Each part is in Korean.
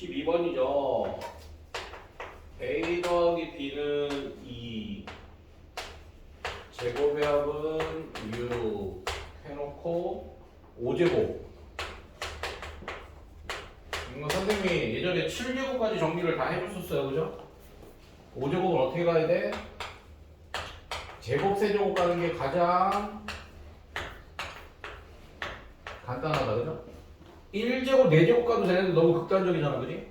12번이죠. A 더하기 B는 2. 제곱의 합은 6. 해놓고 5제곱. 이거 선생님이 예전에 7제곱까지 정리를 다 해줬었어요. 그죠? 5제곱은 어떻게 가야 돼? 제곱, 세제곱 가는 게 가장 간단하다. 그죠? 1제곱, 4제곱 가도 되는데 너무 극단적이잖아. 그지?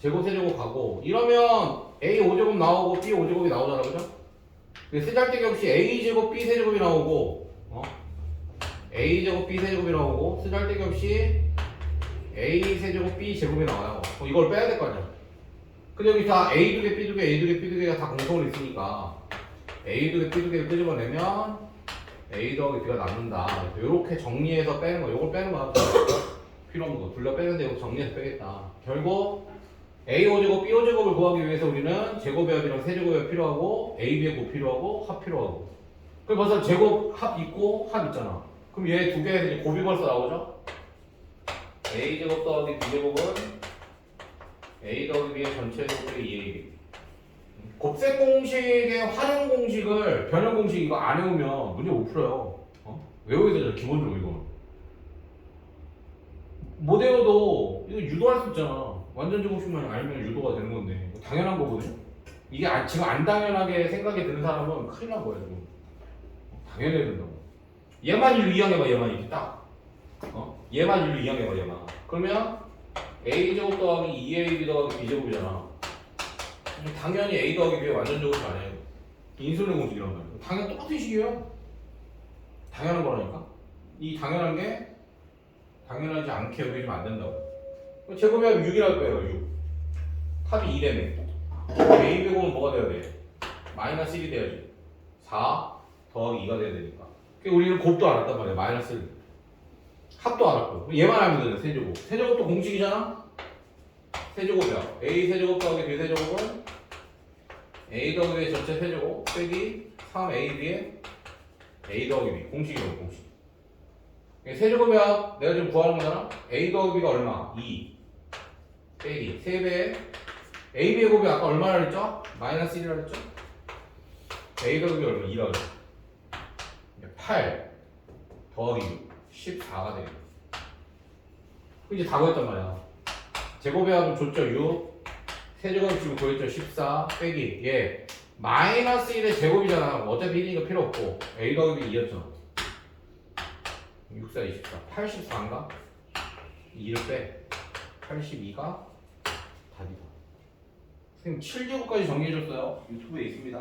제곱, 세제곱 가고 이러면 A 5제곱 나오고 B 5제곱이 나오잖아. 그죠? 근데 쓰잘데기 없이 A제곱, B 세제곱이 나오고 어? A제곱, B 세제곱이 나오고 쓰잘데기 없이 A 세제곱, B 제곱이 나와요. 그럼 이걸 빼야 될 거 아니야. 근데 여기 다 A 두 개, B 두 개, A 두 개, B 두 개가 다 공통으로 있으니까 A 두 개, B 두 개를 끄집어내면 A 더하기 B가 남는다. 이렇게 정리해서 빼는 거. 이걸 빼는 거야. 필요 없는 거. 둘러 빼는데 이거 정리해서 빼겠다. 결국 A 5제곱, B 5제곱을 구하기 위해서 우리는 제곱의 합이랑 세제곱의 합 필요하고 A, B의 곱 필요하고 합 필요하고. 그럼 벌써 제곱 합 있고 합 있잖아. 그럼 얘 두 개의 곱이 벌써 나오죠? A 제곱 더하기 B 제곱은 A 더하기 B의 전체 제곱의 2AB. 곱셈 공식의 활용 공식을 변형 공식 이거 안 외우면 문제 못 풀어요. 어? 외워야 되잖아 기본적으로 이거. 못 외워도 이거 유도할 수 있잖아. 완전 제곱식만 알면 유도가 되는 건데 이거 당연한 거거든요. 이게 안- 지금 안 당연하게 생각이 드는 사람은 큰일 난 거야 지금. 당연해야 된다고. 얘만 일로 이항해봐 얘만 이렇게 딱. 어? 얘만 일로 이항해봐 얘만. 그러면 a 제곱 더하기 2ab 더하기 b 제곱이잖아. 당연히 a 더하기 b의 완전 제곱이 아니에요. 인수는 공식이란 말이에요. 당연 똑같은 식이에요. 당연한 거라니까. 이 당연한 게 당연하지 않게 여기면 안 된다고. 그럼 제곱이 하면 6이라고 빼요 6. 합이 2되네. a 제곱은 뭐가 돼야 돼? 마이너스 1이 돼야지. 4 더하기 2가 돼야 되니까. 우리는 곱도 알았단 말이야. 마이너스 1. 합도 알았고 얘만 알면 되잖아 세제곱 세제곱도 공식이잖아 세제곱이야 a 세제곱 더하기 b 세제곱은 a 더하기 b의 전체 세제곱 빼기 3ab의 a 더하기 b 공식이라고 공식 세제곱이야 내가 지금 구하는 거잖아 a 더하기 b가 얼마? 2 빼기 3배 ab의 곱이 아까 얼마나 그랬죠? 마이너스 1이라 그랬죠? a 더하기 얼마? 2라 그랬죠 8 더하기 6 14가 되겠다. 이제 다 구했단 말이야. 제곱의 합은 줬죠 6. 세제곱 지금 구했죠 14 빼기 얘 마이너스 1의 제곱이잖아. 어차피 1이니까 필요 없고 a 더하기 2였잖아. 6, 4, 24. 84인가? 2를 빼. 82가 답이다. 선생님 7제곱까지 정리해줬어요. 유튜브에 있습니다.